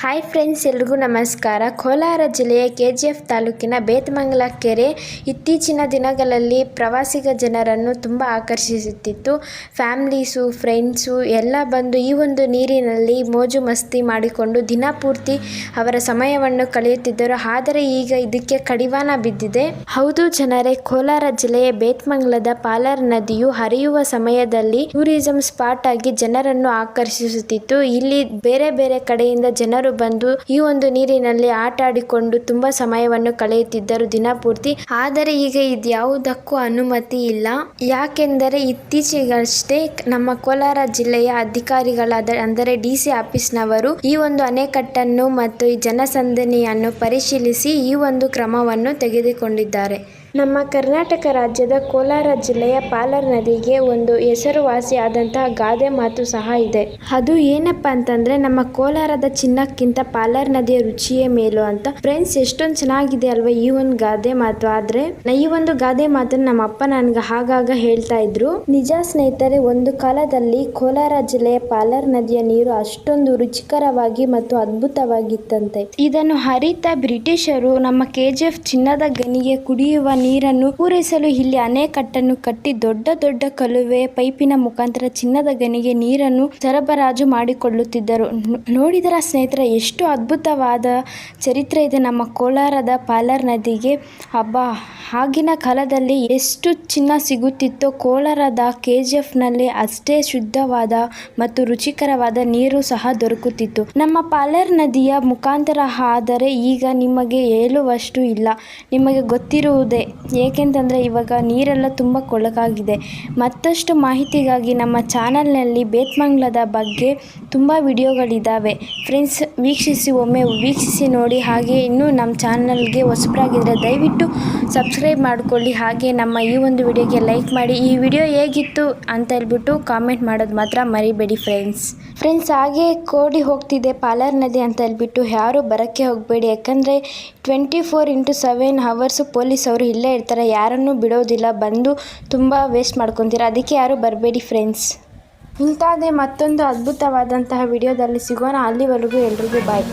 Hi friends ಎಲ್ರಿಗೂ ನಮಸ್ಕಾರ. ಕೋಲಾರ ಜಿಲ್ಲೆಯ ಕೆ ಜಿ ಎಫ್ ತಾಲೂಕಿನ ಬೇತಮಂಗಲ ಕೆರೆ ಇತ್ತೀಚಿನ ದಿನಗಳಲ್ಲಿ ಪ್ರವಾಸಿಗ ಜನರನ್ನು ತುಂಬ ಆಕರ್ಷಿಸುತ್ತಿತ್ತು. ಫ್ಯಾಮ್ಲೀಸು, ಫ್ರೆಂಡ್ಸು ಎಲ್ಲ ಬಂದು ಈ ಒಂದು ನೀರಿನಲ್ಲಿ ಮೋಜು ಮಸ್ತಿ ಮಾಡಿಕೊಂಡು ದಿನಪೂರ್ತಿ ಅವರ ಸಮಯವನ್ನು ಕಳೆಯುತ್ತಿದ್ದರು. ಆದರೆ ಈಗ ಇದಕ್ಕೆ ಕಡಿವಾಣ ಬಿದ್ದಿದೆ. ಹೌದು ಜನರೇ, ಕೋಲಾರ ಜಿಲ್ಲೆಯ ಬೇತಮಂಗಲದ ಪಾಲರ್ ನದಿಯು ಹರಿಯುವ ಸಮಯದಲ್ಲಿ ಟೂರಿಸಂ ಸ್ಪಾಟ್ ಆಗಿ ಜನರನ್ನು ಆಕರ್ಷಿಸುತ್ತಿತ್ತು. ಇಲ್ಲಿ ಬೇರೆ ಬೇರೆ ಕಡೆಯಿಂದ ಜನರು ಬಂದು ಈ ಒಂದು ನೀರಿನಲ್ಲಿ ಆಟ ಆಡಿಕೊಂಡು ತುಂಬಾ ಸಮಯವನ್ನು ಕಳೆಯುತ್ತಿದ್ದರು ದಿನಪೂರ್ತಿ ಆದರೆ ಈಗ ಇದ್ಯಾವುದಕ್ಕೂ ಅನುಮತಿ ಇಲ್ಲ. ಯಾಕೆಂದರೆ ಇತ್ತೀಚೆಗಷ್ಟೇ ನಮ್ಮ ಕೋಲಾರ ಜಿಲ್ಲೆಯ ಅಧಿಕಾರಿಗಳಾದ ಅಂದರೆ ಡಿ ಸಿ ಆಫೀಸ್ನವರು ಈ ಒಂದು ಅಣೆಕಟ್ಟನ್ನು ಮತ್ತು ಈ ಜನಸಂದಣಿಯನ್ನು ಪರಿಶೀಲಿಸಿ ಈ ಒಂದು ಕ್ರಮವನ್ನು ತೆಗೆದುಕೊಂಡಿದ್ದಾರೆ. ನಮ್ಮ ಕರ್ನಾಟಕ ರಾಜ್ಯದ ಕೋಲಾರ ಜಿಲ್ಲೆಯ ಪಾಲರ್ ನದಿಗೆ ಒಂದು ಹೆಸರುವಾಸಿಯಾದಂತಹ ಗಾದೆ ಮಾತು ಸಹ ಇದೆ. ಅದು ಏನಪ್ಪ ಅಂತಂದ್ರೆ, ನಮ್ಮ ಕೋಲಾರದ ಚಿನ್ನಕ್ಕಿಂತ ಪಾಲರ್ ನದಿಯ ರುಚಿಯೇ ಮೇಲು ಅಂತ. ಫ್ರೆಂಡ್ಸ್ ಎಷ್ಟೊಂದು ಚೆನ್ನಾಗಿದೆ ಅಲ್ವಾ ಈ ಒಂದು ಗಾದೆ ಮಾತು. ಆದ್ರೆ ಈ ಒಂದು ಗಾದೆ ಮಾತು ನಮ್ಮ ಅಪ್ಪ ನನ್ಗೆ ಆಗಾಗ ಹೇಳ್ತಾ ಇದ್ರು. ನಿಜ ಸ್ನೇಹಿತರೆ, ಒಂದು ಕಾಲದಲ್ಲಿ ಕೋಲಾರ ಜಿಲ್ಲೆಯ ಪಾಲರ್ ನದಿಯ ನೀರು ಅಷ್ಟೊಂದು ರುಚಿಕರವಾಗಿ ಮತ್ತು ಅದ್ಭುತವಾಗಿತ್ತಂತೆ. ಇದನ್ನು ಹರಿತ ಬ್ರಿಟಿಷರು ನಮ್ಮ ಕೆಜಿಎಫ್ ಚಿನ್ನದ ಗನಿಗೆ ಕುಡಿಯುವ ನೀರನ್ನು ಪೂರೈಸಲು ಇಲ್ಲಿ ಅಣೆಕಟ್ಟನ್ನು ಕಟ್ಟಿ ದೊಡ್ಡ ದೊಡ್ಡ ಕಲುವೆ, ಪೈಪಿನ ಮುಖಾಂತರ ಚಿನ್ನದ ಗನಿಗೆ ನೀರನ್ನು ಸರಬರಾಜು ಮಾಡಿಕೊಳ್ಳುತ್ತಿದ್ದರು. ನೋಡಿದರ ಸ್ನೇಹಿತರ, ಎಷ್ಟು ಅದ್ಭುತವಾದ ಚರಿತ್ರೆ ಇದೆ ನಮ್ಮ ಕೋಲಾರದ ಪಾಲರ್ ನದಿಗೆ. ಹಬ್ಬ ಆಗಿನ ಕಾಲದಲ್ಲಿ ಎಷ್ಟು ಚಿನ್ನ ಸಿಗುತ್ತಿತ್ತೋ ಕೋಲಾರದ ಕೆ ಜಿ ಅಷ್ಟೇ ಶುದ್ಧವಾದ ಮತ್ತು ರುಚಿಕರವಾದ ನೀರು ಸಹ ದೊರಕುತ್ತಿತ್ತು. ನಮ್ಮ ಪಾಲರ್ ನದಿಯ ಮುಖಾಂತರ ಆದರೆ ಈಗ ನಿಮಗೆ ಹೇಳುವಷ್ಟು ಇಲ್ಲ. ನಿಮಗೆ ಗೊತ್ತಿರುವುದೇ ಏಕೆಂತಂದರೆ ಇವಾಗ ನೀರೆಲ್ಲ ತುಂಬ ಕೊಳಕಾಗಿದೆ. ಮತ್ತಷ್ಟು ಮಾಹಿತಿಗಾಗಿ ನಮ್ಮ ಚಾನಲ್ನಲ್ಲಿ ಬೇತ್ಮಂಗ್ಲದ ಬಗ್ಗೆ ತುಂಬ ವಿಡಿಯೋಗಳಿದ್ದಾವೆ ಫ್ರೆಂಡ್ಸ್, ವೀಕ್ಷಿಸಿ, ಒಮ್ಮೆ ವೀಕ್ಷಿಸಿ ನೋಡಿ ಹಾಗೆ ಇನ್ನೂ ನಮ್ಮ ಚಾನಲ್ಗೆ ಹೊಸಬರಾಗಿದ್ದರೆ ದಯವಿಟ್ಟು ಸಬ್ಸ್ಕ್ರೈಬ್ ಮಾಡಿಕೊಳ್ಳಿ. ಹಾಗೆ ನಮ್ಮ ಈ ಒಂದು ವಿಡಿಯೋಗೆ ಲೈಕ್ ಮಾಡಿ. ಈ ವಿಡಿಯೋ ಹೇಗಿತ್ತು ಅಂತ ಹೇಳ್ಬಿಟ್ಟು ಕಾಮೆಂಟ್ ಮಾಡೋದು ಮಾತ್ರ ಮರಿಬೇಡಿ ಫ್ರೆಂಡ್ಸ್. ಫ್ರೆಂಡ್ಸ್, ಹಾಗೆ ಕೋಡಿ ಹೋಗ್ತಿದೆ ಪಾಲರ್ ನದಿ ಅಂತ ಹೇಳ್ಬಿಟ್ಟು ಯಾರು ಬರೋಕ್ಕೆ ಹೋಗಬೇಡಿ. ಯಾಕಂದರೆ twenty four into seven hours police ಅವರು ಇಲ್ಲೇ ಇರ್ತಾರೆ, ಯಾರನ್ನು ಬಿಡೋದಿಲ್ಲ, ಬಂದು ತುಂಬ ವೇಸ್ಟ್ ಮಾಡ್ಕೊತೀರ. ಅದಕ್ಕೆ ಯಾರು ಬರಬೇಡಿ ಫ್ರೆಂಡ್ಸ್ ಇಂಥದ್ದೇ ಮತ್ತೊಂದು ಅದ್ಭುತವಾದಂತಹ ವಿಡಿಯೋದಲ್ಲಿ ಸಿಗೋಣ. ಅಲ್ಲಿವರೆಗೂ ಎಲ್ರಿಗೂ ಬಾಯ್